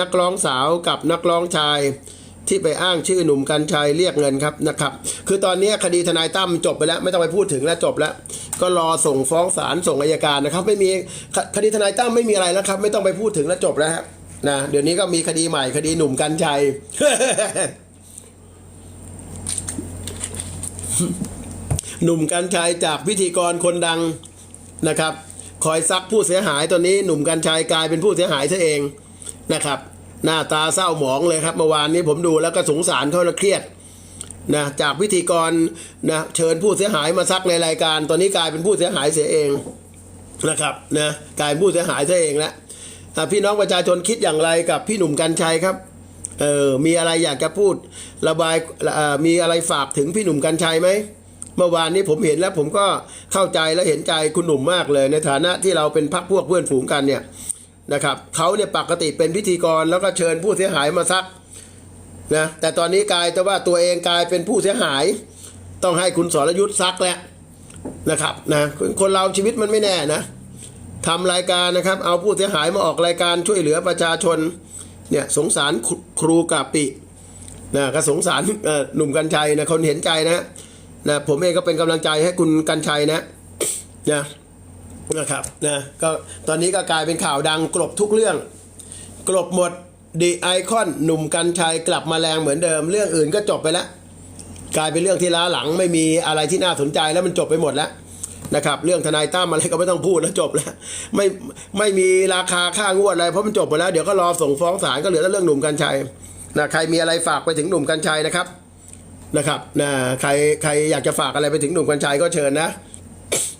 นักร้องสาวกับนักร้องชายที่ไปอ้างชื่อหนุ่มกัญชัยเรียกเงินครับนะครับ คือตอนนี้คดีทนายตั้มจบไปแล้ว ไม่ต้องไปพูดถึงแล้วจบแล้ว ก็รอส่งฟ้องศาลส่งอายการนะครับ ไม่มีคดีทนายตั้มไม่มีอะไรแล้วครับ ไม่ต้องไปพูดถึงแล้วจบแล้วนะเดี๋ยวนี้ก็มีคดีใหม่คดีหนุ่มกัญชัยหนุ่มกัญชัยจากพิธีกรคนดังนะครับ คอยซักผู้เสียหายตอนนี้หนุ่มกัญชัยกลายเป็นผู้เสียหายซะเอง นะครับ หน้าตาเศร้าหมองเลยครับเมื่อวานนี้ผมดูแล้วก็สงสารเขาและเครียดนะจากพิธีกรนะเชิญผู้เสียหายมาซักในรายการ ตอนนี้กลายเป็นผู้เสียหายเสียเองนะครับนะกลายเป็นผู้เสียหายซะเองแล้วอะพี่น้องประชาชนคิดอย่างไรกับพี่หนุ่มกัญชัยครับเออมีอะไรอยากจะพูดระบายออมีอะไรฝากถึงพี่หนุ่มกัญชัยไหมเมื่อวานนี้ผมเห็นแล้วผมก็เข้าใจและเห็นใจคุณหนุ่มมากเลย ในฐานะที่เราเป็นพักพวกเพื่อนฝูงกันเนี่ย นะครับเขาเนี่ยปกติเป็นพิธีกรแล้วก็เชิญผู้เสียหายมาซักนะแต่ตอนนี้กลายแต่ว่าตัวเองกลายเป็นผู้เสียหาย ต้องให้คุณสรยุทธ์ซักแล้วนะครับนะคนเราชีวิตมันไม่แน่นะทำรายการนะครับเอาผู้เสียหายมาออกรายการช่วยเหลือประชาชนเนี่ยสงสารครูครูกาปินะก็สงสารหนุ่มกัญชัยนะคนเห็นใจนะนะผมเองก็เป็นกำลังใจให้คุณกัญชัยนะนะ นะครับนะก็ตอนนี้ก็กลายเป็นข่าวดังกลบทุกเรื่อง กลบหมดดีไอคอนหนุ่มกัญชัยกลับมาแรงเหมือนเดิม เรื่องอื่นก็จบไปแล้ว กลายเป็นเรื่องที่ล้าหลังไม่มีอะไรที่น่าสนใจแล้วมันจบไปหมดแล้วนะครับเรื่องทนายตั้มอะไรก็ไม่ต้องพูดแล้วจบแล้วไม่ไม่มีราคาค่างวดอะไรเพราะมันจบไปแล้วเดี๋ยวก็รอส่งฟ้องศาลก็เหลือแต่เรื่องหนุ่มกัญชัยนะใครมีอะไรฝากไปถึงหนุ่มกัญชัยนะครับนะครับนะใครใครอยากจะฝากอะไรไปถึงหนุ่มกัญชัยก็เชิญนะ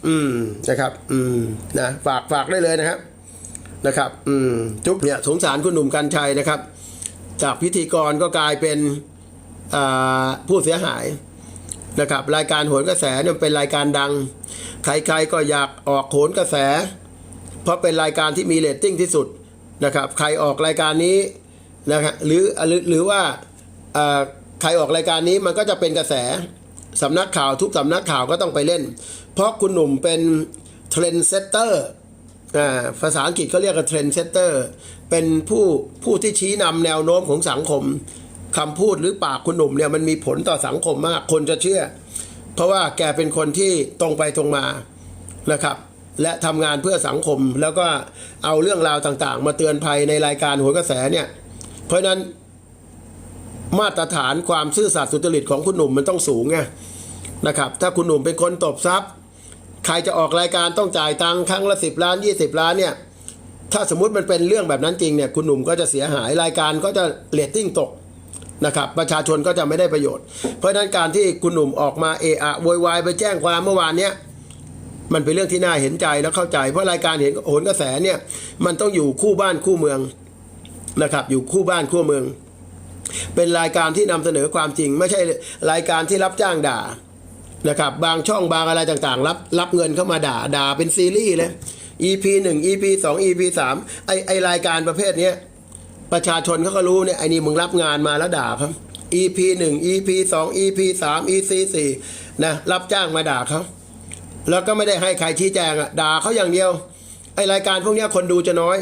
อืมนะครับ อืมนะฝากฝากได้เลยนะครับนะครับ อืมทุกเนี่ยสงสารคุณหนุ่มกัญชัยนะครับ จากพิธีกรก็กลายเป็นผู้เสียหายนะครับ รายการโหนกระแสเนี่ยเป็นรายการดัง ใครๆก็อยากออกโหนกระแส เพราะเป็นรายการที่มีเรตติ้งที่สุดนะครับ ใครออกรายการนี้นะครับหรือหรือว่าใครออกรายการนี้มันก็จะเป็นกระแส สำนักข่าวทุกสำนักข่าวก็ต้องไปเล่น เพราะคุณหนุ่มเป็นเทรนเซตเตอร์ภาษาอังกฤษเขาเรียกกันเทรนเซตเตอร์เป็นผู้ผู้ที่ชี้นำแนวโน้มของสังคมคำพูดหรือปากคุณหนุ่มเนี่ยมันมีผลต่อสังคมมากคนจะเชื่อ เพราะว่าแกเป็นคนที่ตรงไปตรงมานะครับ และทำงานเพื่อสังคมแล้วก็เอาเรื่องราวต่างๆ มาเตือนภัยในรายการหัวกระแสเนี่ย เพราะฉะนั้น มาตรฐานความซื่อสัตย์สุจริตของคุณหนุ่มมันต้องสูงไงนะครับ ถ้าคุณหนุ่มเป็นคนตบทรัพย์ ใครจะออกรายการต้องจ่ายตังค์ครั้งละสิบล้านยี่สิบล้านเนี่ยถ้าสมมติมันเป็นเรื่องแบบนั้นจริงเนี่ยคุณหนุ่มก็จะเสียหายรายการก็จะเรตติ้งตกนะครับประชาชนก็จะไม่ได้ประโยชน์ เพราะฉะนั้นการที่คุณหนุ่มออกมาเอะอะโวยวายไปแจ้งความเมื่อวานเนี้ยมันเป็นเรื่องที่น่าเห็นใจและเข้าใจ เพราะรายการเห็นโหนกระแสเนี่ยมันต้องอยู่คู่บ้านคู่เมืองนะครับอยู่คู่บ้านคู่เมือง เป็นรายการที่นำเสนอความจริง ไม่ใช่รายการที่รับจ้างด่านะครับ บางช่องบางอะไรต่างๆ รับรับเงินเข้ามาด่าด่าเป็นซีรีส์เลย EP 1 EP 2 EP 3ไอไอรายการประเภทนี้ประชาชนเขาก็รู้เนี่ยไอนี่มึงรับงานมาแล้วด่าครับ EP 1 EP 2 EP 3 EP 4นะรับจ้างมาด่าเขาแล้วก็ไม่ได้ให้ใครชี้แจงอะด่าเขาอย่างเดียวไอรายการพวกนี้คนดูจะน้อย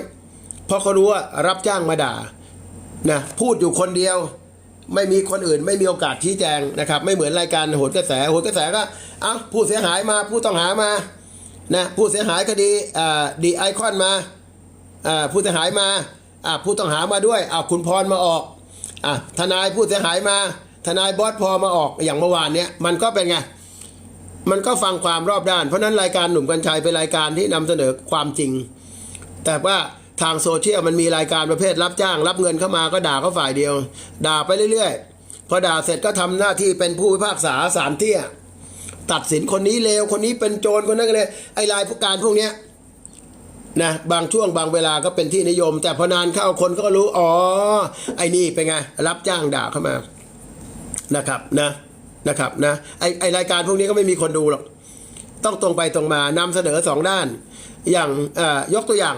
เพราะเขารู้ว่ารับจ้างมาด่า นะพูดอยู่คนเดียวไม่มีคนอื่นไม่มีโอกาสชี้แจงนะครับ ไม่เหมือนรายการโหนกระแสโหนกระแสก็เอ้าผู้เสียหายมาผู้ต้องหามานะผู้เสียหายคดีอ่าดีไอคอนมาอ่าผู้เสียหายมาอ่าผู้ต้องหามาด้วยอ่าคุณพรมาออกอ่าทนายผู้เสียหายมา ทนายบอสพอมาออกอย่างเมื่อวานเนี้ยมันก็เป็นไงมันก็ฟังความรอบด้าน เพราะฉะนั้นรายการหนุ่มกัญชัยเป็นรายการที่นำเสนอความจริง แต่ว่า ทางโซเชียลมันมีรายการประเภทรับจ้าง รับเงินเข้ามาก็ด่าเขาฝ่ายเดียว ด่าไปเรื่อยๆ พอด่าเสร็จก็ทำหน้าที่เป็นผู้พิพากษาศาลเตี้ย ตัดสินคนนี้เลวคนนี้เป็นโจรคนนั้นก็เลยไอ้รายการพวกเนี้ยนะบางช่วงบางเวลาก็เป็นที่นิยม แต่พอนานเข้าคนก็รู้อ๋อไอ้นี่เป็นไงรับจ้างด่าเข้ามานะครับนะนะครับนะไอไอรายการพวกนี้ก็ไม่มีคนดูหรอกต้องตรงไปตรงมานำเสนอสองด้าน อย่างยกตัวอย่าง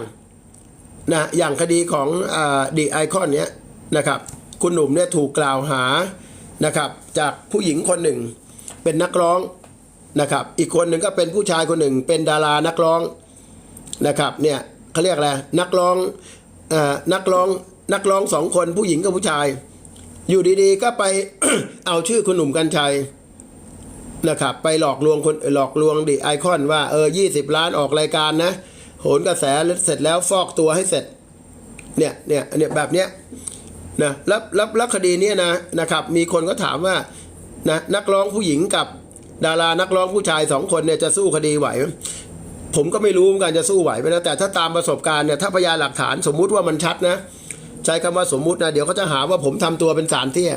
นะอย่างคดีของดีไอคอนเนี้ยนะครับคุณหนุ่มเนี่ยถูกกล่าวหานะครับจากผู้หญิงคนหนึ่งเป็นนักร้องนะครับอีกคนหนึ่งก็เป็นผู้ชายคนหนึ่ง เป็นดารานักร้องนะครับเนี่ยเขาเรียกอะไรนักร้องอนักร้องนักร้องสองคนผู้หญิงกับผู้ชาย อยู่ดีๆก็ไปเอาชื่อคุณหนุ่มกัญชัยนะครับไปหลอกลวงคนหลอกลวงดิไอคอนว่าเออยี่สิบล้านออกรายการนะ นกระแสเสร็จแล้วฟอกตัวให้เสร็จ เนี่ยเนี่ยเนี่ยแบบเนี้ยนะแล้วแล้วแล้วคดีเนี้ยนะนะครับ มีคนก็ถามว่านะนักร้องผู้หญิงกับดารานักร้องผู้ชายสองคนเนี่ยจะสู้คดีไหวไหมผมก็ไม่รู้เหมือนกันจะสู้ไหวไหมนะแต่ถ้าตามประสบการณ์เนี่ยถ้าพยานหลักฐานสมมุติว่ามันชัดนะใช้คำว่าสมมุตินะเดี๋ยวเขาจะหาว่าผมทำตัวเป็นสารเตี้ย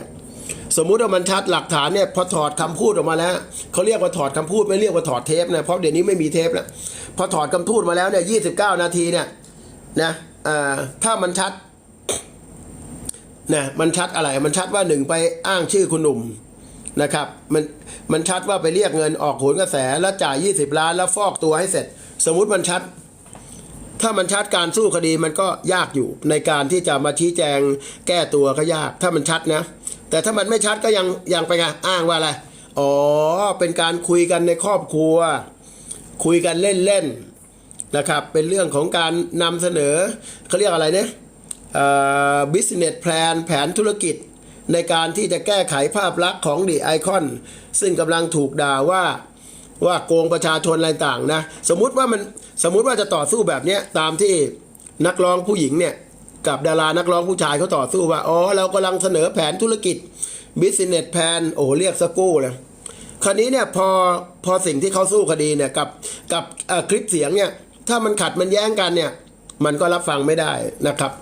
สมมุติว่ามันชัดหลักฐานเนี่ยพอถอดคำพูดออกมาแล้วเขาเรียกว่าถอดคำพูดไม่เรียกว่าถอดเทปนะเพราะเดี๋ยวนี้ไม่มีเทปแล้ว พอถอดคำพูดมาแล้วเนี่ยยี่สิบเก้านาทีเนี่ยนะอ่อถ้ามันชัดนะมันชัดอะไรมันชัดว่าหนึ่งไปอ้างชื่อคุณหนุ่มนะครับมันมันชัดว่าไปเรียกเงินออกโหนกระแสแล้วจ่ายยี่สิบล้านแล้วฟอกตัวให้เสร็จ สมมุติมันชัด ถ้ามันชัดการสู้คดีมันก็ยากอยู่ในการที่จะมาชี้แจงแก้ตัวก็ยาก ถ้ามันชัดนะ แต่ถ้ามันไม่ชัดก็ยังยังไปไงอ้างว่าอะไรอ๋อเป็นการคุยกันในครอบครัว คุยกันเล่นๆนะครับ เป็นเรื่องของการนำเสนอเขาเรียกอะไรเนี่ย business plan แผนธุรกิจ ในการที่จะแก้ไขภาพลักษณ์ของดีไอคอนซึ่งกำลังถูกด่าว่าว่าโกงประชาชนอะไรต่างนะ สมมุติว่ามันสมมุติว่าจะต่อสู้แบบนี้ตามที่นักร้องผู้หญิงเนี่ยกับดารานักร้องผู้ชายเขาต่อสู้ว่า อ๋อ เรากำลังเสนอแผนธุรกิจ business plan โอ้เรียกสกู้เลย คราวนี้เนี่ยพอพอสิ่งที่เขาสู้คดีเนี่ยกับกับคลิปเสียงเนี่ยถ้ามันขัดมันแย้งกันเนี่ย มันก็รับฟังไม่ได้นะครับ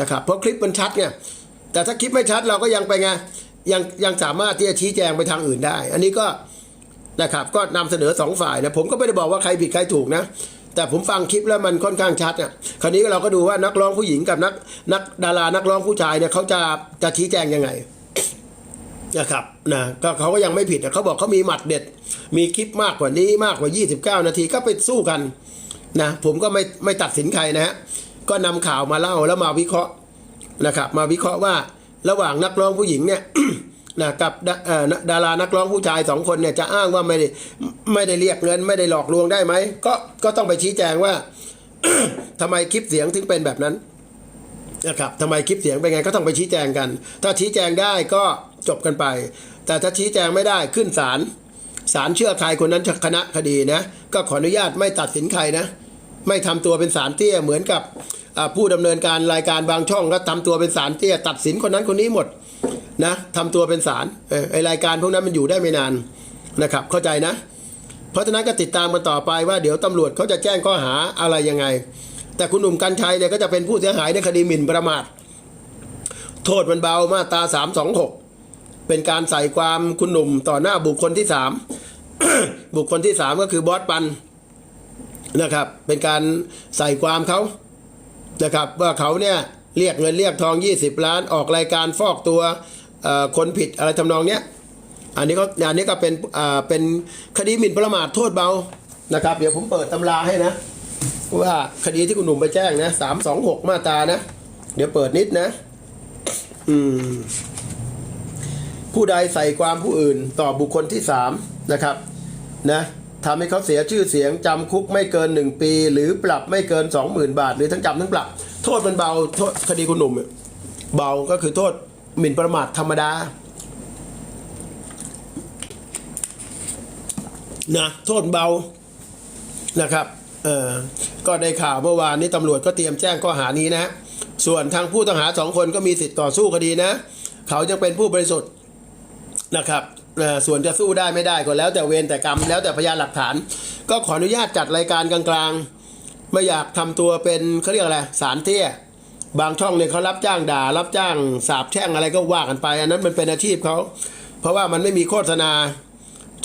นะครับเพราะคลิปมันชัดเนี่ยแต่ถ้าคลิปไม่ชัดเราก็ยังไปไงยังยังสามารถที่จะชี้แจงไปทางอื่นได้ อันนี้ก็นะครับก็นำเสนอสองฝ่ายนะผมก็ไม่ได้บอกว่าใครผิดใครถูกนะ แต่ผมฟังคลิปแล้วมันค่อนข้างชัดอะคราวนี้เราก็ดูว่านักร้องผู้หญิงกับนักนักดารานักร้องผู้ชายเนี่ยเขาจะจะชี้แจงยังไง นะครับนะก็เขาก็ยังไม่ผิดนะเขาบอกเขามีหมัดเด็ด มีคลิปมากกว่านี้มากกว่า 29 นาทีก็ไปสู้กันนะผมก็ไม่ไม่ตัดสินใครนะฮะก็นำข่าวมาเล่าแล้วมาวิเคราะห์นะครับ มาวิเคราะห์ว่าระหว่างนักร้องผู้หญิงเนี่ยนะกับดารานักร้องผู้ชายสองคนเนี่ยจะอ้างว่าไม่ได้ไม่ได้เรียกเงิน ไม่ได้หลอกลวงได้ไหมก็ก็ต้องไปชี้แจงว่าทำไมคลิปเสียงถึงเป็นแบบนั้นนะครับทำไมคลิปเสียงเป็นไงก็ต้องไปชี้แจงกัน ถ้าชี้แจงได้ก็ จบกันไป แต่ถ้าชี้แจงไม่ได้ขึ้นศาลศาลเชื่อใครคนนั้นคณะคดีนะ ก็ขออนุญาตไม่ตัดสินใครนะ ไม่ทำตัวเป็นสารเตี้ยเหมือนกับผู้ดำเนินการรายการบางช่องก็ทำตัวเป็นสารเตี้ยตัดสินคนนั้นคนนี้หมดนะทำตัวเป็นสารไอรายการพวกนั้นมันอยู่ได้ไม่นานนะครับ เข้าใจนะ เพราะฉะนั้นก็ติดตามกันต่อไปว่าเดี๋ยวตำรวจเขาจะแจ้งข้อหาอะไรยังไง แต่คุณหนุ่มกัญชัยเนี่ยก็จะเป็นผู้เสียหายในคดีหมิ่นประมาทโทษมันเบามาตราสามสองหก เป็นการใส่ความคุณหนุ่มต่อหน้าบุคคลที่สามบุคคลที่สามก็คือบอสปันนะครับ เป็นการใส่ความเขานะครับ ว่าเขาเนี่ยเรียกเงินเรียกทอง 20 ล้านออกรายการฟอกตัวคนผิดอะไรทำนองเนี้ยอันนี้ก็อันนี้ก็เป็นเป็นคดีหมิ่นประมาทโทษเบานะครับ เดี๋ยวผมเปิดตำราให้นะ ว่าคดีที่คุณหนุ่มไปแจ้งนะสามสองหกมาตานะ เดี๋ยวเปิดนิดนะ อืม ผู้ใดใส่ความผู้อื่นต่อบุคคลที่สามนะครับนะทำให้เขาเสียชื่อเสียงจำคุกไม่เกินหนึ่งปี หรือปรับไม่เกินสองหมื่นบาท หรือทั้งจำทั้งปรับ โทษมันเบาโทษคดีคุณหนุ่มเนี่ยเบาก็คือโทษหมิ่นประมาทธรรมดานะโทษเบานะครับเออก็ได้ข่าวเมื่อวานนี้ตำรวจก็เตรียมแจ้งข้อหานี้นะ ส่วนทางผู้ต้องหาสองคนก็มีสิทธิ์ต่อสู้คดีนะ เขายังเป็นผู้บริสุทธิ์ นะครับส่วนจะสู้ได้ไม่ได้ก็แล้วแต่เวรแต่กรรมแล้วแต่พยานหลักฐาน ก็ขออนุญาตจัดรายการกลางๆ ไม่อยากทำตัวเป็นเขาเรียกอะไรสารเตี้ยบางช่องเนี่ยเขารับจ้างด่า รับจ้างสาบแช่งอะไรก็ว่ากันไป อันนั้นมันเป็นอาชีพเขาเพราะว่ามันไม่มีโฆษณา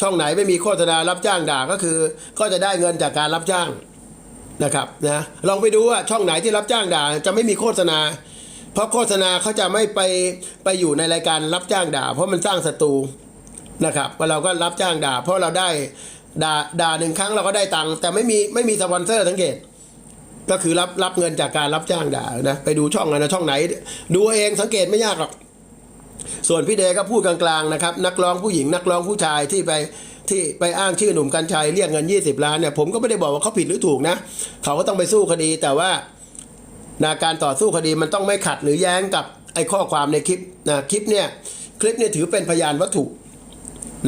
ช่องไหนไม่มีโฆษณารับจ้างด่าก็คือ ก็จะได้เงินจากการรับจ้างนะครับนะลองไปดูว่าช่องไหนที่รับจ้างด่าจะไม่มีโฆษณา เพราะโฆษณาเขาจะไม่ไปไปอยู่ในรายการรับจ้างด่า เพราะมันสร้างศัตรูนะครับเราก็รับจ้างด่า เพราะเราได้ด่าด่าหนึ่งครั้งเราก็ได้ตังค์แต่ไม่มีไม่มีสปอนเซอร์สังเกต ก็คือรับรับเงินจากการรับจ้างด่านะไปดูช่องอะไรนะช่องไหน ดูเองสังเกตไม่ยากหรอกส่วนพี่เดก็พูดกลางๆนะครับ นักร้องผู้หญิงนักร้องผู้ชายที่ไปที่ไปอ้างชื่อหนุ่มกัญชัยเรียกเงิน 20 ล้านเนี่ยผมก็ไม่ได้บอกว่าเขาผิดหรือถูกนะ เขาก็ต้องไปสู้คดีแต่ว่า นะการต่อสู้คดีมันต้องไม่ขัดหรือแย้งกับไอ้ข้อความในคลิปนะคลิปเนี่ยคลิปเนี่ยถือเป็นพยานวัตถุ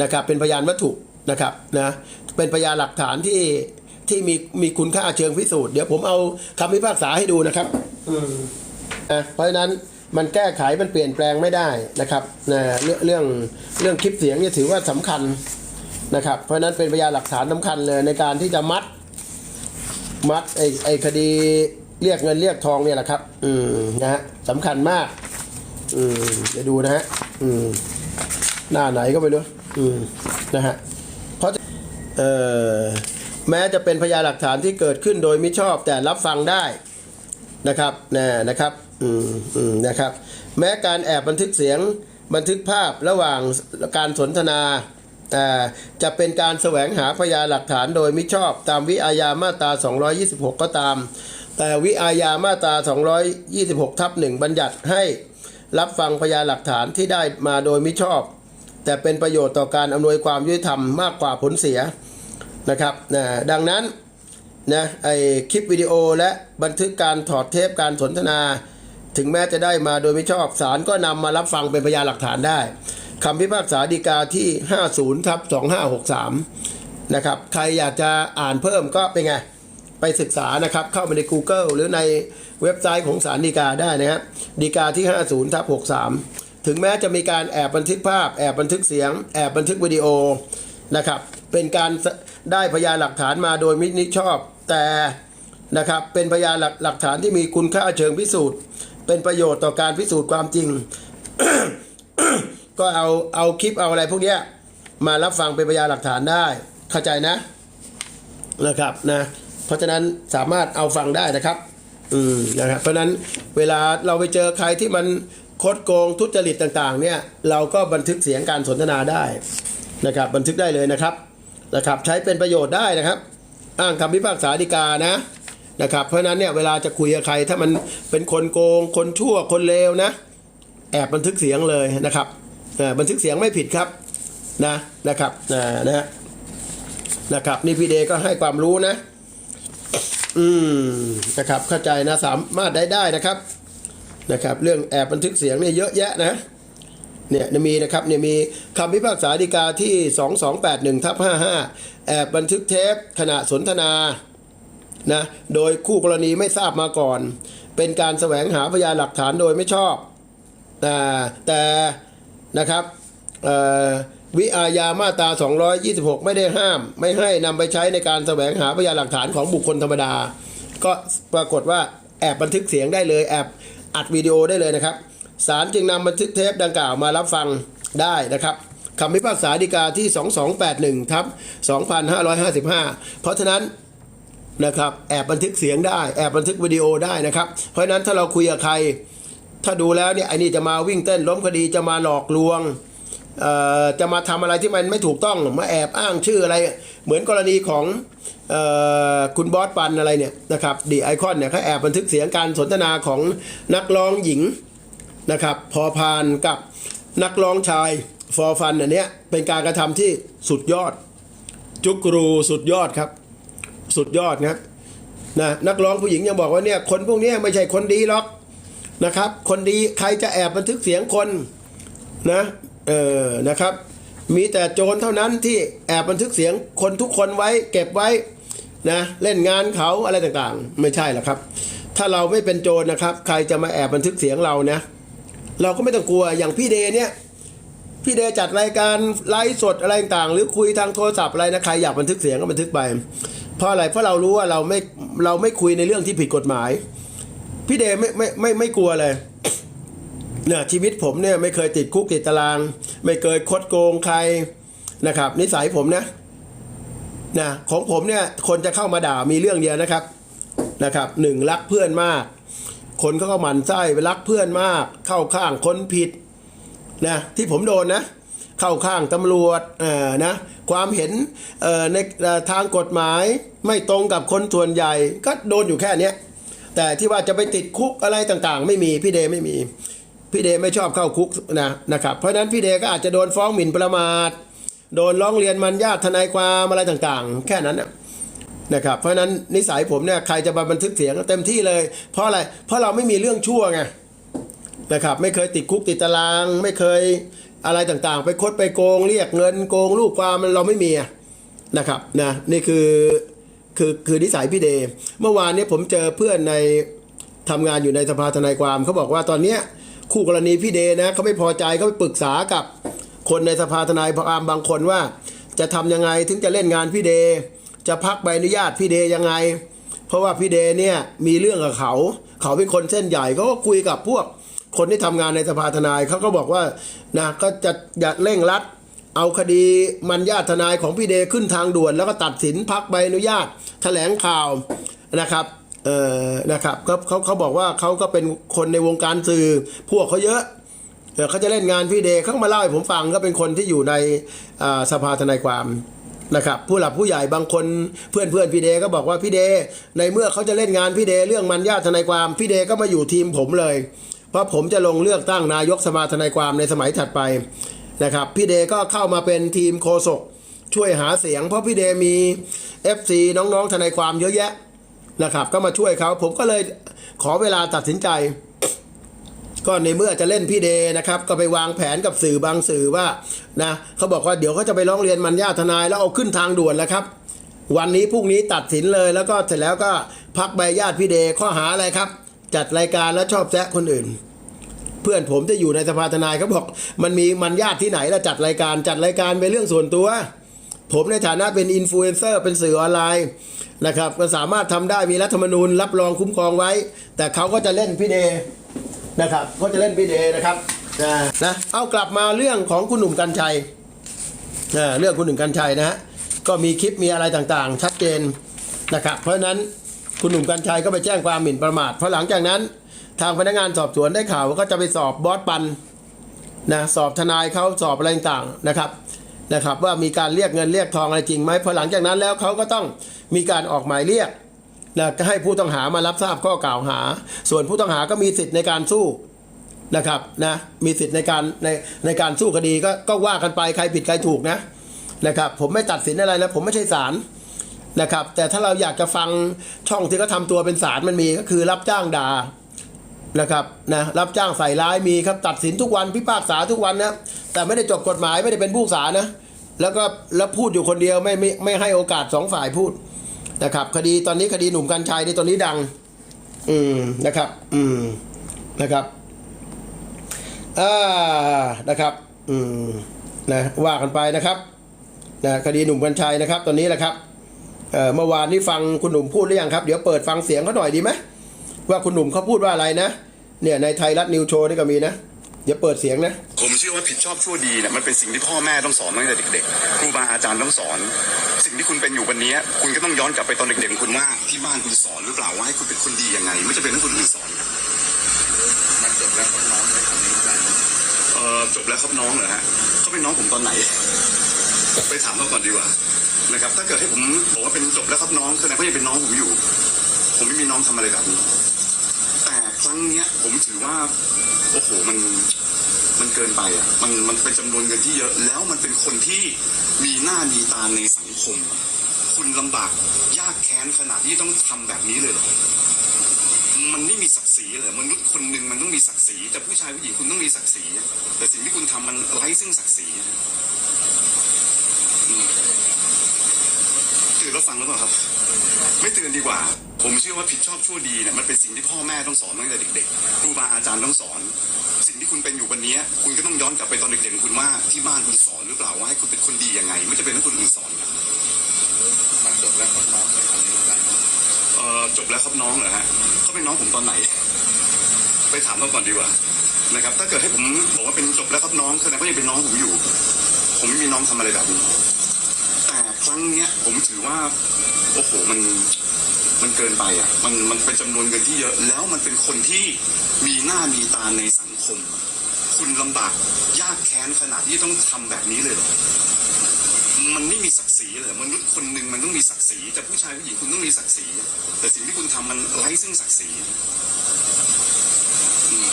นะครับเป็นพยานวัตถุนะครับนะเป็นพยานหลักฐานที่ที่มีมีคุณค่าเชิงพิสูจน์เดี๋ยวผมเอาคำพิพากษาให้ดูนะครับอืมนะเพราะฉะนั้นมันแก้ไขมันเปลี่ยนแปลงไม่ได้นะครับนะเรื่องเรื่องเรื่องคลิปเสียงเนี่ยถือว่าสำคัญนะครับ เพราะฉะนั้นเป็นพยานหลักฐานสำคัญเลยในการที่จะมัดมัดไอ้ไอ้คดี เรียกเงินเรียกทองเนี่ยแหละครับ อืมนะฮะสำคัญมาก อืมเดี๋ยวดูนะฮะ อืมหน้าไหนก็ไม่รู้อืมนะฮะเพราะเอ่อแม้จะเป็นพยานหลักฐานที่เกิดขึ้นโดยมิชอบแต่รับฟังได้นะครับนะนะครับอืมอืมนะครับ แม้การแอบบันทึกเสียงบันทึกภาพระหว่างการสนทนาอ่จะเป็นการแสวงหาพยานหลักฐานโดยมิชอบตามวิอาญามาตรา 226 ก็ตาม แต่วิอาญามาตรา 226 ทับหนึ่งบัญญัติให้รับฟังพยานหลักฐานที่ได้มาโดยมิชอบ แต่เป็นประโยชน์ต่อการอำนวยความยุติธรรมมากกว่าผลเสียนะครับนะดังนั้นนะไอคลิปวิดีโอและบันทึกการถอดเทปการสนทนา ถึงแม้จะได้มาโดยไม่ชอบศาลก็นำมารับฟังเป็นพยานหลักฐานได้คำพิพากษาฎีกาที่ 50ทับ2563 นะครับ ใครอยากจะอ่านเพิ่มก็เป็นไง ไปศึกษานะครับ เข้าไปใน Google หรือในเว็บไซต์ของศาลฎีกาได้นะครับฎีกาที่ 50ทับ63 ถึงแม้จะมีการแอบบันทึกภาพ แอบบันทึกเสียง แอบบันทึกวิดีโอนะครับ เป็นการได้พยานหลักฐานมาโดยมินิชอบ แต่นะครับเป็นพยานหลักหลักฐานที่มีคุณค่าเชิงพิสูจน์ เป็นประโยชน์ต่อการพิสูจน์ความจริง ก็เอาเอาคลิปเอาอะไรพวกนี้มารับฟังเป็นพยานหลักฐานได้ เข้าใจนะนะครับนะ เพราะฉะนั้นสามารถเอาฟังได้นะครับ อืมนะครับเพราะนั้นเวลาเราไปเจอใครที่มันคดโกงทุจริตต่างๆ เนี่ยเราก็บันทึกเสียงการสนทนาได้นะครับ บันทึกได้เลยนะครับนะครับ ใช้เป็นประโยชน์ได้นะครับ อ้างคำพิพากษาฎีกานะนะครับ เพราะนั้นเนี่ยเวลาจะคุยกับใครถ้ามันเป็นคนโกง คนชั่วคนเลวนะ แอบบันทึกเสียงเลยนะครับบันทึกเสียงไม่ผิดครับนะนะครับนะนะฮะนะครับนี่พี่เดก็ให้ความรู้นะ อืมนะครับเข้าใจนะสามารถได้ได้นะครับนะครับ เรื่องแอบบันทึกเสียงเนี่ยเยอะแยะนะเนี่ยมีนะครับเนี่ยมีคำพิพากษาฎีกาที่ 2281ทับ55 แอบบันทึกเทปขณะสนทนานะโดยคู่กรณีไม่ทราบมาก่อน เป็นการแสวงหาพยานหลักฐานโดยไม่ชอบอ่แต่นะครับเอ่อ วิอาญามาตรา 226 ไม่ได้ห้าม ไม่ให้นำไปใช้ในการแสวงหาพยานหลักฐานของบุคคลธรรมดา ก็ปรากฏว่าแอบบันทึกเสียงได้เลย แอบอัดวิดีโอได้เลยนะครับศาลจึงนำบันทึกเทปดังกล่าวมารับฟังได้นะครับคำพิพากษาฎีกาที่ 2281ทับ2555 เพราะฉะนั้นนะครับแอบบันทึกเสียงได้แอบบันทึกวิดีโอได้นะครับ เพราะฉะนั้นถ้าเราคุยกับใคร ถ้าดูแล้วเนี่ยไอ้นี่จะมาวิ่งเต้นล้มคดีจะมาหลอกลวง จะมาทำอะไรที่มันไม่ถูกต้องมาแอบอ้างชื่ออะไร เหมือนกรณีของออคุณบอสปันอะไรเนี่ยนะครับดีไอคอนเนี่ยเขาแอบบันทึกเสียงการสนทนาของนักร้องหญิงนะครับพอพานกับนักร้องชายฟอร์ฟันอันเนี้ยเป็นการกระทำที่สุดยอด จุกรูสุดยอดครับ สุดยอดครับนะนักร้องผู้หญิงยังบอกว่าเนี่ยคนพวกนี้ไม่ใช่คนดีหรอกนะครับ คนดีใครจะแอบบันทึกเสียงคนนะ เออนะครับ มีแต่โจรเท่านั้นที่แอบบันทึกเสียงคนทุกคนไว้ เก็บไว้นะเล่นงานเขาอะไรต่างๆ ไม่ใช่หรอกครับ ถ้าเราไม่เป็นโจรนะครับ ใครจะมาแอบบันทึกเสียงเรานะเราก็ไม่ต้องกลัวอย่างพี่เดเนี่ยพี่เดจัดรายการไลฟ์สดอะไรต่างๆหรือคุยทางโทรศัพท์อะไรนะใครอยากบันทึกเสียงก็บันทึกไปเพราะอะไรเพราะเรารู้ว่าเราไม่เราไม่คุยในเรื่องที่ผิดกฎหมาย พี่เดไม่ไม่ไม่ไม่กลัวเลย เนี่ยชีวิตผมเนี่ยไม่เคยติดคุกติดตาราง ไม่เคยคดโกงใครนะครับ นิสัยผมนะนะของผมเนี่ยคนจะเข้ามาด่ามีเรื่องเดียวนะครับนะครับหนึ่งรักเพื่อนมาก คนเขาก็หมั่นไส้ไปรักเพื่อนมาก เข้าข้างคนผิดนะที่ผมโดนนะ เข้าข้างตำรวจเอ่อนะความเห็นเอ่อในออทางกฎหมายไม่ตรงกับคนส่วนใหญ่ก็โดนอยู่แค่นี้แต่ที่ว่าจะไปติดคุกอะไรต่างๆ ไม่มีพี่เดไม่มี พี่เดไม่ชอบเข้าคุกนะนะครับเพราะฉะนั้นพี่เดก็อาจจะโดนฟ้องหมิ่นประมาท โดนร้องเรียนมันญาติทนายความอะไรต่างๆ แค่นั้นนะครับเพราะฉะนั้นนิสัยผมเนี่ยใครจะมาบันทึกเสียงเต็มที่เลย เพราะอะไรเพราะเราไม่มีเรื่องชั่วไงนะครับไม่เคยติดคุกติดตาราง ไม่เคยอะไรต่างๆ ไปคดไปโกงเรียกเงินโกงลูกความมันเราไม่มีนะครับนะนี่คือคือคือนิสัยพี่เดเมื่อวานนี้ผมเจอเพื่อนในทำงานอยู่ในสภาทนายความเขาบอกว่าตอนเนี้ย คู่กรณีพี่เดย์นะเขาไม่พอใจเขาไปปรึกษากับคนในสภาทนายความบางคนว่า จะทำยังไงถึงจะเล่นงานพี่เดย์จะพักใบอนุญาตพี่เดย์ยังไง เพราะว่าพี่เดย์เนี่ยมีเรื่องกับเขา เขาเป็นคนเส้นใหญ่เขาก็คุยกับพวกคนที่ทำงานในสภาทนายเขาก็บอกว่านะก็จะอยากเร่งรัด เอาคดีมันญาติทนายของพี่เดย์ขึ้นทางด่วน แล้วก็ตัดสินพักใบอนุญาตแถลงข่าวนะครับ เออนะครับเขาเขาเขาบอกว่าเขาก็เป็นคนในวงการสื่อพวกเขาเยอะเขาจะเล่นงานพี่เดย์เขามาเล่าให้ผมฟังก็เป็นคนที่อยู่ในสภาทนายความนะครับ ผู้หลักผู้ใหญ่บางคนเพื่อนเพื่อนพี่เดย์ก็บอกว่าพี่เดย์ในเมื่อเขาจะเล่นงานพี่เดย์เรื่องมันญาติทนายความพี่เดย์ก็มาอยู่ทีมผมเลย เพราะผมจะลงเลือกตั้งนายกสภาทนายความในสมัยถัดไปนะครับพี่เดย์ก็เข้ามาเป็นทีมโคศกช่วยหาเสียง เพราะพี่เดย์มี FC น้องๆทนายความเยอะแยะ นะครับ ก็มาช่วยเขาผมก็เลยขอเวลาตัดสินใจ ก็ในเมื่อจะเล่นพี่เดนะครับ ก็ไปวางแผนกับสื่อบางสื่อว่านะเขาบอกว่าเดี๋ยวเขาจะไปร้องเรียนมันญาติทนายแล้วเอาขึ้นทางด่วนแล้วครับ วันนี้พรุ่งนี้ตัดสินเลย แล้วก็เสร็จแล้วก็พักใบญาติพี่เดข้อหาอะไรครับ จัดรายการแล้วชอบแซะคนอื่นเพื่อนผมที่อยู่ในสภาทนายเขาบอก มันมีมันญาติที่ไหนแล้วจัดรายการจัดรายการเป็นเรื่องส่วนตัว ผมในฐานะเป็นอินฟลูเอนเซอร์เป็นสื่อออนไลน์นะครับก็สามารถทำได้มีรัฐธรรมนูญรับรองคุ้มครองไว้ แต่เขาก็จะเล่นพี่เดนะครับก็จะเล่นพี่เดนะครับนะเอากลับมาเรื่องของคุณหนุ่มกัญชัยนะเรื่องคุณหนุ่มกัญชัยนะฮะก็มีคลิปมีอะไรต่างๆ ชัดเจนนะครับเพราะฉะนั้นคุณหนุ่มกัญชัยก็ไปแจ้งความหมิ่นประมาทเพราะหลังจากนั้น ทางพนักงานสอบสวนได้ข่าวว่าก็จะไปสอบ บอสปันนะสอบทนายเขาสอบอะไรต่างๆนะครับ นะครับว่ามีการเรียกเงินเรียกทองอะไรจริงไหมพอหลังจากนั้นแล้วเขาก็ต้องมีการออกหมายเรียกนะก็ให้ผู้ต้องหามารับทราบข้อกล่าวหา ส่วนผู้ต้องหาก็มีสิทธิ์ในการสู้นะครับนะมีสิทธิ์ในการในในการสู้คดีก็ก็ว่ากันไปใครผิดใครถูกนะนะครับผมไม่ตัดสินอะไรนะผมไม่ใช่ศาลนะครับแต่ถ้าเราอยากจะฟังช่องที่เขาทำตัวเป็นศาลมันมีก็คือรับจ้างด่า นะครับนะรับจ้างใส่ร้ายมีครับตัดสินทุกวันพิพากษาทุกวันนะแต่ไม่ได้จบกฎหมายไม่ได้เป็นผู้ศานะ แล้วก็แล้วพูดอยู่คนเดียวไม่ไม่ไม่ให้โอกาสสองฝ่ายพูดนะครับ คดีตอนนี้คดีหนุ่มกัญชัยนี่ตอนนี้ดัง อืมนะครับ อืมนะครับอ่านะครับ อืมนะว่ากันไปนะครับนะคดีหนุ่มกัญชัยนะครับ ตอนนี้แหละครับเอ่อเมื่อวานนี้ฟังคุณหนุ่มพูดหรือยังครับ เดี๋ยวเปิดฟังเสียงเขาหน่อยดีไหม ว่าคุณหนุ่มเขาพูดว่าอะไรนะ เนี่ยในไทยรัฐนิวโชว์นี่ก็มีนะเดี๋ยวเปิดเสียงนะ ผมเชื่อว่าผิดชอบชั่วดีเนี่ยมันเป็นสิ่งที่พ่อแม่ต้องสอนตั้งแต่เด็กๆครูบาอาจารย์ต้องสอน สิ่งที่คุณเป็นอยู่วันนี้ คุณก็ต้องย้อนกลับไปตอนเด็กๆของคุณว่าที่บ้านคุณสอนหรือเปล่าว่าให้คุณเป็นคนดียังไง ไม่จะเป็นให้คนอื่นสอนครับมันจบแล้วครับน้องในคำนี้ได้เออจบแล้วครับน้องเหรอฮะเขาเป็นน้องผมตอนไหน ไปถามเขาก่อนดีกว่านะครับถ้าเกิดให้ผมบอกว่าเป็นจบแล้วครับน้องแสดงว่ายังเป็นน้องผมอยู่ ผมไม่มีน้องทำอะไรแบบนี้แต่ค รั้งเนี้ยผมถือว่าโอ้โหมันมันเกินไปอะมันมันเป็นจำนวนเงินที่เยอะ แล้วมันเป็นคนที่มีหน้ามีตาในสังคม คุณลำบากยากแค้นขนาดที่ต้องทำแบบนี้เลยเหรอมันไม่มีศักดิ์ศรีเหรอมนุษย์คนหนึ่งมันต้องมีศักดิ์ศรีแต่ผู้ชายผู้หญิงคุณต้องมีศักดิ์ศรีแต่สิ่งที่คุณทำมันไร้ซึ่งศักดิ์ศรีอะอืมตื่นแล้วฟังหรือเปล่าครับ ไม่เตือนดีกว่า ผมเชื่อว่าผิดชอบชั่วดีเนี่ยมันเป็นสิ่งที่พ่อแม่ต้องสอนตั้งแต่เด็กๆครูบาอาจารย์ต้องสอน สิ่งที่คุณเป็นอยู่วันนี้ คุณก็ต้องย้อนกลับไปตอนเด็กๆของคุณว่าที่บ้านคุณสอนหรือเปล่าว่าให้คุณเป็นคนดียังไง ไม่จะเป็นให้คนอื่นสอนครับมันจบแล้วครับน้องเอ่อจบแล้วครับน้องเหรอฮะเขาเป็นน้องผมตอนไหน ไปถามเขาก่อนดีกว่านะครับถ้าเกิดให้ผมบอกว่าเป็นจบแล้วครับน้องแสดงว่ายังเป็นน้องผมอยู่ ผมไม่มีน้องทำอะไรแบบนี้แต่ครั้งเนี้ยผมถือว่า โอ้โหมันมันเกินไปอะมันมันเป็นจำนวนเงินที่เยอะ แล้วมันเป็นคนที่มีหน้ามีตาในสังคม คุณลำบากยากแค้นขนาดที่ต้องทำแบบนี้เลยเหรอมันไม่มีศักดิ์ศรีเลยมนุษย์คนหนึ่งมันต้องมีศักดิ์ศรีแต่ผู้ชายผู้หญิงคุณต้องมีศักดิ์ศรีแต่สิ่งที่คุณทำมันไร้ซึ่งศักดิ์ศรีอืม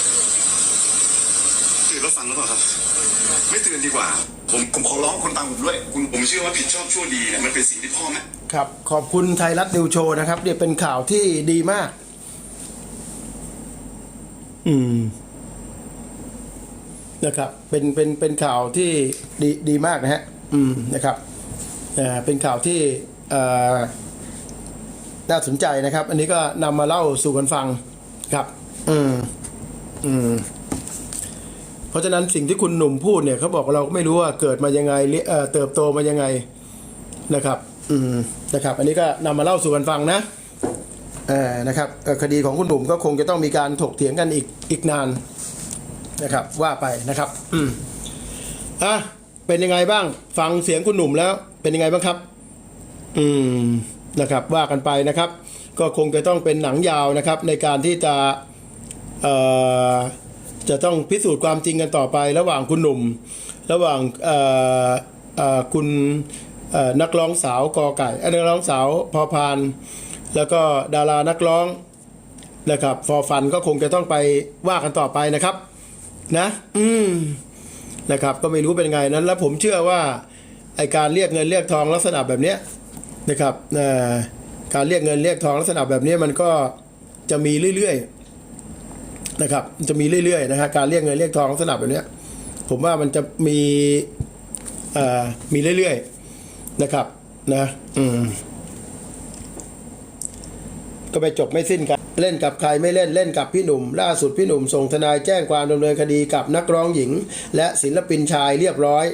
ตื่นแล้วฟังหรือเปล่าครับ ไม่ตื่นดีกว่า ผมผมขอร้องคนตามผมด้วย คุณผมเชื่อว่าผิดชอบชั่วดีเนี่ยมันเป็นสิ่งที่พ่อแม่ครับขอบคุณไทยรัฐนิวโชว์นะครับเนี่ยเป็นข่าวที่ดีมาก อืม นะครับ เป็นเป็นเป็นข่าวที่ดีดีมากนะฮะ อืมนะครับอ่าเป็นข่าวที่เอ่อน่าสนใจนะครับ อันนี้ก็นำมาเล่าสู่กันฟังครับ อืม อืมเพ ราะฉะนั้นสิ่งที่คุณหนุ่มพูดเนี่ยเขาบอกเราก็ไม่รู้ว่าเกิดมายังไงเอ่อเติบโตมายังไงนะครับ อืมนะครับ อันนี้ก็นำมาเล่าสู่กันฟังนะเออนะครับคดีของคุณหนุ่มก็คงจะต้องมีการถกเถียงกันอีกอีกนานนะครับ ว่าไปนะครับ อืมอะเป็นยังไงบ้าง ฟังเสียงคุณหนุ่มแล้ว เป็นยังไงบ้างครับ อืมนะครับ ว่ากันไปนะครับ ก็คงจะต้องเป็นหนังยาวนะครับ ในการที่จะเอ่อ จะต้องพิสูจน์ความจริงกันต่อไป ระหว่างคุณหนุ่ม ระหว่างเอ่อเอ่อคุณเอ่อนักร้องสาวกอไก่เอ้ยนักร้องสาวพอพาน แล้วก็ดารานักร้องนะครับฟอฟันก็คงจะต้องไปว่ากันต่อไปนะครับ นะ อืมนะครับ ก็ไม่รู้เป็นไงนั้น แล้วผมเชื่อว่าไอการเรียกเงินเรียกทองลักษณะแบบเนี้ยนะครับเอ่อการเรียกเงินเรียกทองลักษณะแบบนี้มันก็จะมีเรื่อยๆ นะครับจะมีเรื่อยๆนะฮะการเรียกเงินเรียกทองลักษณะแบบนี้ผมว่ามันจะมีอ่อมีเรื่อยๆนะครับ นะอืมก็ไปจบไม่สิ้นกันเล่นกับใครไม่เล่นเล่นกับพี่หนุ่ม ล่าสุดพี่หนุ่มส่งทนายแจ้งความดำเนินคดีกับนักร้องหญิง และศิลปินชายเรียบร้อย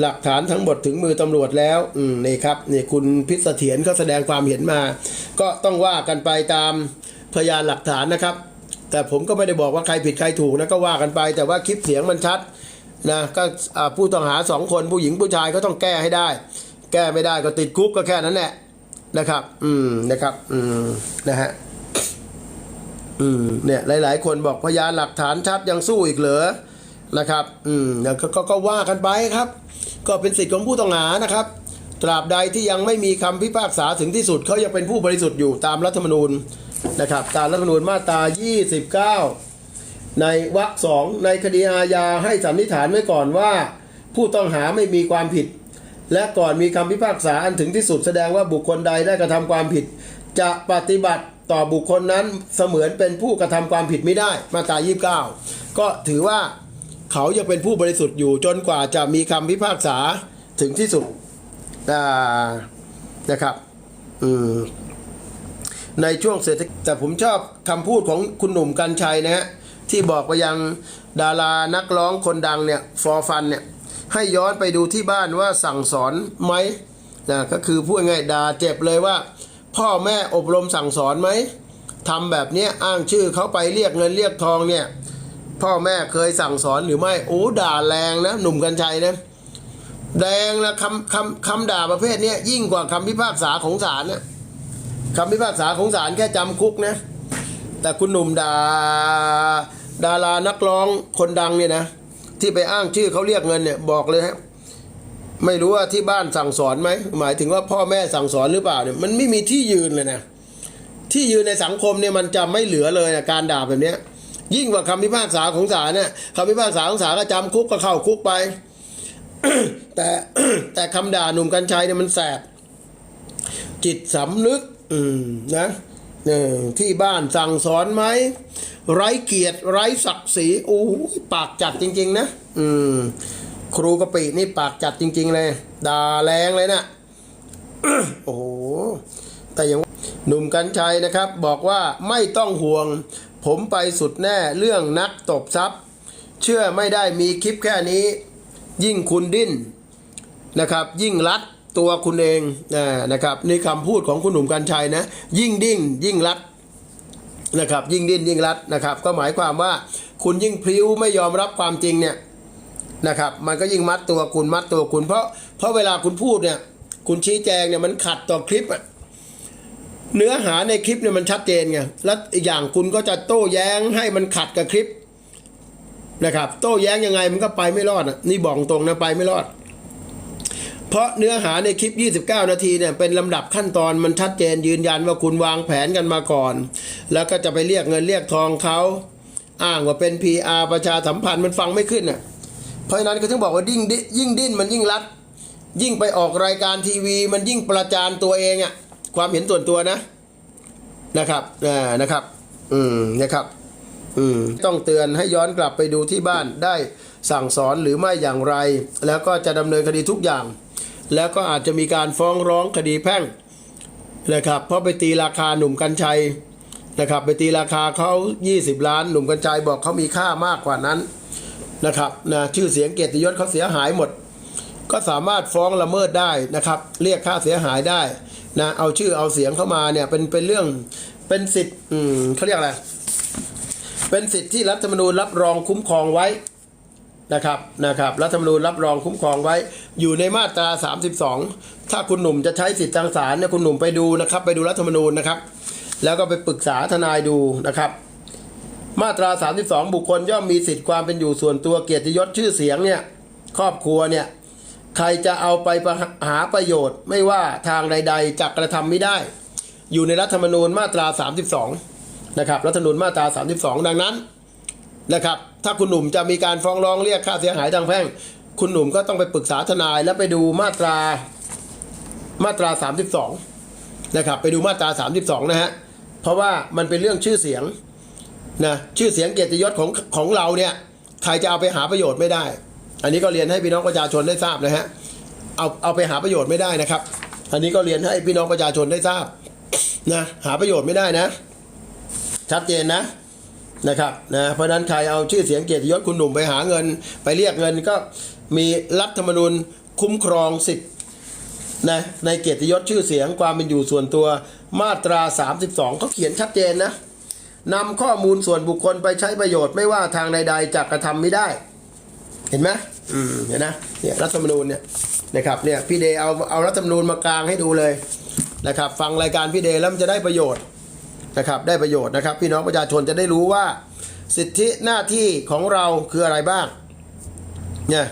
หลักฐานทั้งหมดถึงมือตำรวจแล้ว อืมนี่ครับนี่คุณพิษเสถียรเขาแสดงความเห็นมา ก็ต้องว่ากันไปตามพยานหลักฐานนะครับ แต่ผมก็ไม่ได้บอกว่าใครผิดใครถูกนะก็ว่ากันไป แต่ว่าคลิปเสียงมันชัดนะก็ผู้ต้องหาสองคนผู้หญิงผู้ชายก็ต้องแก้ให้ได้ แก้ไม่ได้ก็ติดคุกก็แค่นั้นแหละนะครับ อืมนะครับ อืมนะฮะอืมเนี่ยหลาย ๆ คนบอกพยานหลักฐานชัดยังสู้อีกเหรอนะครับ อืมแล้วก็ก็ก็ว่ากันไปครับ ก็เป็นสิทธิ์ของผู้ต้องหานะครับ ตราบใดที่ยังไม่มีคำพิพากษาถึงที่สุดเขายังเป็นผู้บริสุทธิ์อยู่ตามรัฐธรรมนูญ นะครับ ตามรัฐธรรมนูญมาตรา 29 ในวรรคสองในคดีอาญาให้สันนิษฐานไว้ก่อนว่า ผู้ต้องหาไม่มีความผิด และก่อนมีคำพิพากษาอันถึงที่สุดแสดงว่าบุคคลใดได้กระทำความผิด จะปฏิบัติต่อบุคคลนั้นเสมือนเป็นผู้กระทำความผิดไม่ได้มาตรา 29 ก็ถือว่าเขายังเป็นผู้บริสุทธิ์อยู่จนกว่าจะมีคำพิพากษาถึงที่สุดนะครับอืม ในช่วงเศรษฐกิจแต่ผมชอบคำพูดของคุณหนุ่มกัญชัยนะฮะที่บอกไปยังดารานักร้องคนดังเนี่ยฟอร์ฟันเนี่ยให้ย้อนไปดูที่บ้านว่าสั่งสอนไหมนะก็คือพูดง่ายด่าเจ็บเลยว่า พ่อแม่อบรมสั่งสอนไหมทำแบบเนี้ยอ้างชื่อเขาไปเรียกเงินเรียกทองเนี่ยพ่อแม่เคยสั่งสอนหรือไม่โอ้ด่าแรงนะหนุ่มกัญชัยนะแดงและคำคำคำด่าประเภทนี้ยยิ่งกว่าคำพิพากษาของศาลนะ คำพิพากษาของศาลแค่จำคุกนะ แต่คุณหนุ่มด่าดารานักร้องคนดังเนี่ยนะ ที่ไปอ้างชื่อเขาเรียกเงินเนี่ยบอกเลยฮะไม่รู้ว่าที่บ้านสั่งสอนไหมหมายถึงว่าพ่อแม่สั่งสอนหรือเปล่าเนี่ยมันไม่มีที่ยืนเลยนะที่ยืนในสังคมเนี่ยมันจะไม่เหลือเลยนะการด่าแบบนี้ยยิ่งกว่าคำพิพากษาของศาลเนี่ยคำพิพากษาของศาลก็จำคุกก็เข้าคุกไป แต่แต่คำด่าหนุ่มกัญชัยเนี่ยมันแสบจิตสำนึก อืมนะเออที่บ้านสั่งสอนไหมไร้เกียรติไร้ศักดิ์ศรีโอ้ยปากจัดจริง ๆ นะอืมครูกะปินี่ปากจัดจริง ๆ เลยด่าแรงเลยนะโอ้โหแต่ยังหนุ่มกัญชัยนะครับ บอกว่าไม่ต้องห่วง ผมไปสุดแน่เรื่องนักตบทรัพย์ เชื่อไม่ได้มีคลิปแค่นี้ ยิ่งคุณดิ้นนะครับ ยิ่งรัด ตัวคุณเองนะครับนี่คำพูดของคุณหนุ่มกัญชัยนะ ยิ่งดิ้นยิ่งรัดนะครับ ยิ่งดิ้นยิ่งรัดนะครับ ก็หมายความว่าคุณยิ่งพลิ้วไม่ยอมรับความจริงเนี่ยนะครับ มันก็ยิ่งมัดตัวคุณมัดตัวคุณ เพราะเพราะเวลาคุณพูดเนี่ย คุณชี้แจงเนี่ยมันขัดต่อคลิปอะเนื้อหาในคลิปเนี่ยมันชัดเจนไงแล้วอีกอย่างคุณก็จะโต้แย้งให้มันขัดกับคลิปนะครับ โต้แย้งยังไงมันก็ไปไม่รอดนี่บอกตรงนะไปไม่รอด เพราะเนื้อหาในคลิป 29 นาทีเนี่ยเป็นลำดับขั้นตอนมันชัดเจนยืนยันว่าคุณวางแผนกันมาก่อน แล้วก็จะไปเรียกเงินเรียกทองเขาอ้างว่าเป็น PR ประชาสัมพันธ์มันฟังไม่ขึ้นน่ะเพราะฉะนั้นก็ถึงบอกว่ายิ่งดิยิ่งดิ้นมันยิ่งรัด ยิ่งไปออกรายการทีวี มันยิ่งประจานตัวเองอะความเห็นส่วนตัวนะนะครับอ่านะครับ อืมนะครับอืมต้องเตือนให้ย้อนกลับไปดูที่บ้านได้สั่งสอนหรือไม่อย่างไร แล้วก็จะดำเนินคดีทุกอย่าง แล้วก็อาจจะมีการฟ้องร้องคดีแพ่งนะครับเพราะไปตีราคาหนุ่มกัญชัยนะครับไปตีราคาเขา 20 ล้าน หนุ่มกัญชัยบอกเขามีค่ามากกว่านั้นนะครับนะชื่อเสียงเกียรติยศเขาเสียหายหมด ก็สามารถฟ้องละเมิดได้นะครับ เรียกค่าเสียหายได้นะเอาชื่อเอาเสียงเข้ามาเนี่ยเป็นเป็นเรื่องเป็นสิทธิ์เขาเรียกอะไรเป็นสิทธิ์ที่รัฐธรรมนูญรับรองคุ้มครองไว้ นะครับนะครับรัฐธรรมนูญรับรองคุ้มครองไว้ อยู่ในมาตรา 32 ถ้าคุณหนุ่มจะใช้สิทธิ์ทางศาลเนี่ยคุณหนุ่มไปดูนะครับ ไปดูรัฐธรรมนูญนะครับ แล้วก็ไปปรึกษาทนายดูนะครับ มาตรา 32 บุคคลย่อมมีสิทธิ์ความเป็นอยู่ส่วนตัวเกียรติยศชื่อเสียงเนี่ยครอบครัวเนี่ยใครจะเอาไปหาประโยชน์ ไม่ว่าทางใด ๆจะกระทำไม่ได้ อยู่ในรัฐธรรมนูญมาตรา 32 นะครับรัฐธรรมนูญมาตรา 32 ดังนั้นนะครับถ้าคุณหนุ่มจะมีการฟ้องร้องเรียกค่าเสียหายทางแพ่ง คุณหนุ่มก็ต้องไปปรึกษาทนายแล้วไปดูมาตรามาตรา 32 นะครับ ไปดูมาตรา 32 นะฮะ เพราะว่ามันเป็นเรื่องชื่อเสียงนะชื่อเสียงเกียรติยศของของเราเนี่ยใครจะเอาไปหาประโยชน์ไม่ได้ อันนี้ก็เรียนให้พี่น้องประชาชนได้ทราบนะฮะเอาเอาไปหาประโยชน์ไม่ได้นะครับ อันนี้ก็เรียนให้พี่น้องประชาชนได้ทราบนะหาประโยชน์ไม่ได้นะ ชัดเจนนะ นะครับนะเพราะนั้นใครเอาชื่อเสียงเกียรติยศคุณหนุ่มไปหาเงิน ไปเรียกเงินก็มีรัฐธรรมนูญคุ้มครองสิทธิ์นะในเกียรติยศชื่อเสียงความเป็นอยู่ส่วนตัวมาตรา 32เขาเขียนชัดเจนนะนำข้อมูลส่วนบุคคลไปใช้ประโยชน์ไม่ว่าทางใดๆจะกระทำไม่ได้ เห็นไหมอืมเห็นนะเนี่ยรัฐธรรมนูญเนี่ยนะครับเนี่ยพี่เดย์เอาเอารัฐธรรมนูญมากลางให้ดูเลยนะครับ ฟังรายการพี่เดย์แล้วมันจะได้ประโยชน์ นะครับได้ประโยชน์นะครับ พี่น้องประชาชนจะได้รู้ว่า สิทธิหน้าที่ของเราคืออะไรบ้างเนี่ย